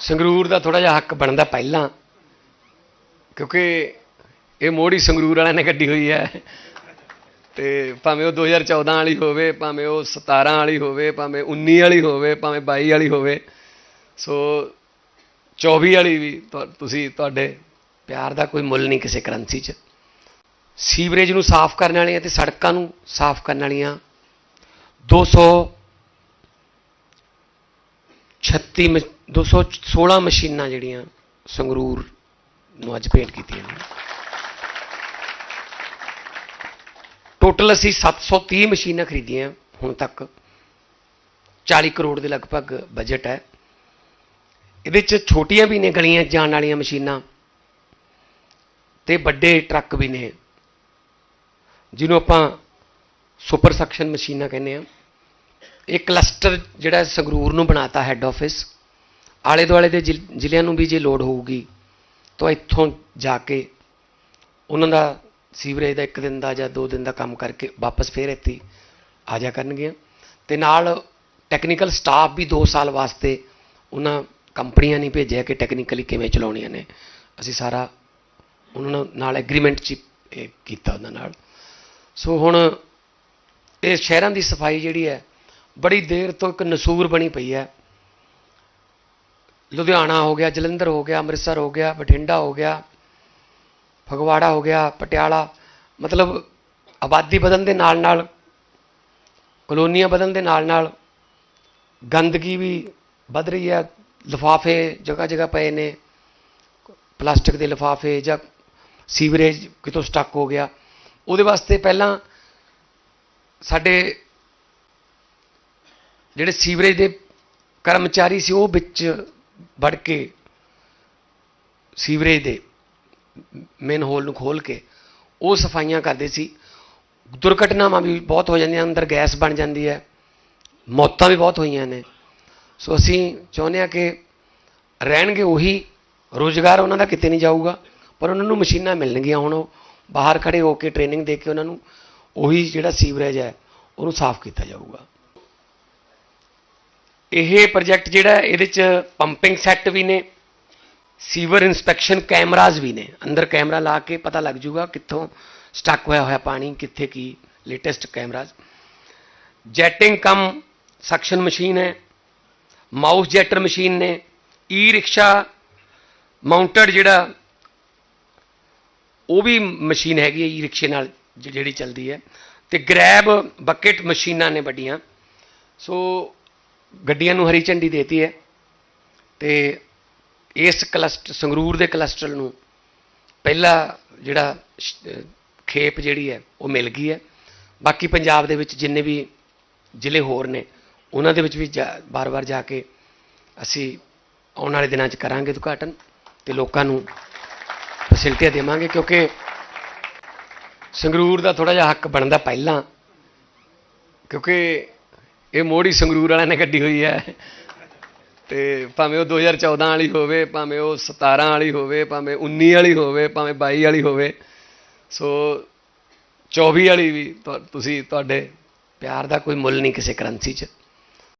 ਸੰਗਰੂਰ ਦਾ ਥੋੜਾ ਜਿਹਾ ਹੱਕ ਬਣਦਾ ਪਹਿਲਾਂ, ਕਿਉਂਕਿ ਇਹ ਮੋੜੀ ਸੰਗਰੂਰ ਵਾਲਿਆਂ ਨੇ ਕੱਢੀ ਹੋਈ ਹੈ। ਤੇ ਭਾਵੇਂ ਉਹ 2014 ਵਾਲੀ ਹੋਵੇ, ਭਾਵੇਂ ਉਹ 17 ਵਾਲੀ ਹੋਵੇ, ਭਾਵੇਂ 19 ਵਾਲੀ ਹੋਵੇ, ਭਾਵੇਂ 22 ਵਾਲੀ ਹੋਵੇ, ਸੋ 24 ਵਾਲੀ ਵੀ ਤੁਸੀਂ ਤੁਹਾਡੇ ਪਿਆਰ ਦਾ ਕੋਈ ਮੁੱਲ ਨਹੀਂ ਕਿਸੇ ਕਰੰਸੀ 'ਚ। ਸੀਵਰੇਜ ਨੂੰ ਸਾਫ਼ ਕਰਨ ਵਾਲੀਆਂ ਤੇ ਸੜਕਾਂ ਨੂੰ ਸਾਫ਼ ਕਰਨ ਵਾਲੀਆਂ 200 36 ਮ- 216 ਮਸ਼ੀਨਾਂ ਜਿਹੜੀਆਂ ਸੰਗਰੂਰ ਨੂੰ ਅੱਜ ਭੇਂਟ ਕੀਤੀਆਂ ਟੋਟਲ ਅਸੀਂ 730 ਮਸ਼ੀਨਾਂ ਖਰੀਦੀਆਂ ਹੁਣ ਤੱਕ। 40 ਕਰੋੜ ਦੇ ਲਗਭਗ ਬਜਟ ਹੈ। ਇਹਦੇ ਚ ਛੋਟੀਆਂ ਵੀ ਨੇ ਗਲੀਆਂ ਜਾਣ ਵਾਲੀਆਂ ਮਸ਼ੀਨਾਂ ਤੇ ਵੱਡੇ ਟਰੱਕ ਵੀ ਨੇ। ਜਿਹਨੂੰ ਆਪਾਂ ਸੁਪਰ ਸਕਸ਼ਨ ਮਸ਼ੀਨਾਂ ਕਹਿੰਦੇ ਆ ਇਹ ਕਲਸਟਰ ਜਿਹੜਾ ਸੰਗਰੂਰ ਨੂੰ ਬਣਾਤਾ ਹੈੱਡ ਆਫਿਸ ਆਲੇ ਦੁਆਲੇ ਦੇ ਜ਼ਿਲ- ਜ਼ਿਲ੍ਹਿਆਂ ਨੂੰ ਵੀ ਜੇ ਲੋਡ ਹੋਊਗੀ, ਤਾਂ ਇੱਥੋਂ ਜਾ ਕੇ ਉਹਨਾਂ ਦਾ ਸੀਵਰੇਜ ਦਾ ਇੱਕ ਦਿਨ ਦਾ ਜਾਂ ਦੋ ਦਿਨ ਦਾ ਕੰਮ ਕਰਕੇ ਵਾਪਸ ਫੇਰ ਇੱਥੇ ਆ ਜਾ ਕਰਨਗੀਆਂ। ਤੇ ਨਾਲ ਟੈਕਨੀਕਲ ਸਟਾਫ ਵੀ 2 ਸਾਲ ਵਾਸਤੇ ਉਹਨਾਂ ਕੰਪਨੀਆਂ ਨਹੀਂ ਭੇਜਿਆ ਕਿ ਟੈਕਨੀਕਲੀ ਕਿਵੇਂ ਚਲਾਉਣੀਆਂ ਨੇ। ਅਸੀਂ ਸਾਰਾ ਉਹਨਾਂ ਨਾਲ- ਨਾਲ ਐਗਰੀਮੈਂਟ ਚ ਕੀਤਾ ਉਹਨਾਂ ਨਾਲ। ਸੋ ਹੁਣ ਇਹ ਸ਼ਹਿਰਾਂ ਦੀ ਸਫ਼ਾਈ ਜਿਹੜੀ ਹੈ ਬੜੀ ਦੇਰ ਤੋਂ ਇੱਕ ਨਸੂਰ ਬਣੀ ਪਈ ਹੈ। ਲੁਧਿਆਣਾ ਹੋ ਗਿਆ, ਜਲੰਧਰ ਹੋ ਗਿਆ, ਅੰਮ੍ਰਿਤਸਰ ਹੋ ਗਿਆ, ਬਠਿੰਡਾ ਹੋ ਗਿਆ, ਫਗਵਾੜਾ ਹੋ ਗਿਆ, ਪਟਿਆਲਾ, ਮਤਲਬ ਆਬਾਦੀ ਵਧਣ ਦੇ ਨਾਲ ਨਾਲ ਕਲੋਨੀਆਂ ਵਧਣ ਦੇ ਨਾਲ ਨਾਲ ਗੰਦਗੀ ਵੀ ਵੱਧ ਰਹੀ ਹੈ। ਲਿਫਾਫੇ ਜਗ੍ਹਾ ਜਗ੍ਹਾ ਪਏ ਨੇ, ਪਲਾਸਟਿਕ ਦੇ ਲਿਫਾਫੇ ਜਾਂ ਸੀਵਰੇਜ ਕਿਤੋਂ ਸਟਕ ਹੋ ਗਿਆ। ਉਹਦੇ ਵਾਸਤੇ ਪਹਿਲਾਂ ਸਾਡੇ ਜਿਹੜੇ ਸੀਵਰੇਜ ਦੇ ਕਰਮਚਾਰੀ ਸੀ, ਉਹ ਵਿੱਚ ਵੜ ਕੇ ਸੀਵਰੇਜ ਦੇ ਮੇਨ ਹੋਲ ਨੂੰ ਖੋਲ ਕੇ ਉਹ ਸਫਾਈਆਂ ਕਰਦੇ ਸੀ। ਦੁਰਘਟਨਾਵਾਂ ਵੀ ਬਹੁਤ ਹੋ ਜਾਂਦੀਆਂ, ਅੰਦਰ ਗੈਸ ਬਣ ਜਾਂਦੀ ਹੈ, ਮੌਤਾਂ ਵੀ ਬਹੁਤ ਹੋਈਆਂ ਨੇ। ਸੋ ਅਸੀਂ ਚਾਹੁੰਦੇ ਹਾਂ ਕਿ ਰਹਿਣਗੇ ਉਹੀ ਰੋਜ਼ਗਾਰ ਉਹਨਾਂ ਦਾ ਕਿਤੇ ਨਹੀਂ ਜਾਊਗਾ, ਪਰ ਉਹਨਾਂ ਨੂੰ ਮਸ਼ੀਨਾਂ ਮਿਲਣਗੀਆਂ ਹੁਣ ਉਹ ਬਾਹਰ ਖੜੇ ਹੋ ਕੇ ਟ੍ਰੇਨਿੰਗ ਦੇ ਕੇ ਉਹਨਾਂ ਨੂੰ ਉਹੀ ਜਿਹੜਾ ਸੀਵਰੇਜ ਹੈ, ਉਹਨੂੰ ਸਾਫ਼ ਕੀਤਾ ਜਾਊਗਾ। ਇਹ ਪ੍ਰੋਜੈਕਟ ਜਿਹੜਾ ਇਹਦੇ ਚ ਪੰਪਿੰਗ ਸੈੱਟ ਵੀ ਨੇ, ਸੀਵਰ ਇਨਸਪੈਕਸ਼ਨ ਕੈਮਰਾਜ਼ ਵੀ ਨੇ। ਅੰਦਰ ਕੈਮਰਾ ਲਾ ਕੇ ਪਤਾ ਲੱਗ ਜੂਗਾ ਕਿੱਥੋਂ ਸਟਕ ਹੋਇਆ ਹੋਇਆ ਪਾਣੀ, ਕਿੱਥੇ ਕੀ latest cameras jetting cum suction machine ਹੈ ਮਾਊਸ ਜੈਟਰ ਮਸ਼ੀਨ ਨੇ ਈ ਰਿਕਸ਼ਾ ਮਾਊਂਟਡ ਜਿਹੜਾ, ਉਹ ਵੀ ਮਸ਼ੀਨ ਹੈਗੀ ਹੈ ਈ ਰਿਕਸ਼ੇ ਨਾਲ ਜਿਹੜੀ ਚੱਲਦੀ ਹੈ। ਤੇ ਗ੍ਰੈਬ ਬਕਟ ਮਸ਼ੀਨਾਂ ਨੇ ਵੱਡੀਆਂ। ਸੋ ਗੱਡੀਆਂ ਨੂੰ ਹਰੀ ਝੰਡੀ ਦੇਤੀ ਹੈ ਤੇ ਇਸ ਕਲਸਟਰ ਸੰਗਰੂਰ ਦੇ ਕਲਸਟਰ ਨੂੰ ਪਹਿਲਾ ਜਿਹੜਾ ਖੇਪ ਜਿਹੜੀ ਹੈ, ਉਹ ਮਿਲ ਗਈ ਹੈ। ਬਾਕੀ ਪੰਜਾਬ ਦੇ ਵਿੱਚ ਜਿੰਨੇ ਵੀ ਜ਼ਿਲ੍ਹੇ ਹੋਰ ਨੇ, ਉਹਨਾਂ ਦੇ ਵਿੱਚ ਵੀ ਬਾਰ-ਬਾਰ ਜਾ ਕੇ ਅਸੀਂ ਆਉਣ ਵਾਲੇ ਦਿਨਾਂ 'ਚ ਕਰਾਂਗੇ ਉਦਘਾਟਨ ਤੇ ਲੋਕਾਂ ਨੂੰ ਫੈਸਿਲਿਟੀਆਂ ਦੇਵਾਂਗੇ ਕਿਉਂਕਿ ਸੰਗਰੂਰ ਦਾ ਥੋੜਾ ਜਿਹਾ ਹੱਕ ਬਣਦਾ ਪਹਿਲਾਂ ਕਿਉਂਕਿ ਇਹ ਮੋੜੀ ਸੰਗਰੂਰ ਵਾਲਿਆਂ ਨੇ ਕੱਢੀ ਹੋਈ ਹੈ। ਤੇ ਭਾਵੇਂ ਉਹ 2014 ਵਾਲੀ ਹੋਵੇ, ਭਾਵੇਂ ਉਹ 17 ਵਾਲੀ ਹੋਵੇ, ਭਾਵੇਂ 19 ਵਾਲੀ ਹੋਵੇ, ਭਾਵੇਂ 22 ਵਾਲੀ ਹੋਵੇ, ਸੋ 24 ਵਾਲੀ ਵੀ ਤੁਸੀਂ ਤੁਹਾਡੇ ਪਿਆਰ ਦਾ ਕੋਈ ਮੁੱਲ ਨਹੀਂ ਕਿਸੇ ਕਰੰਸੀ 'ਚ।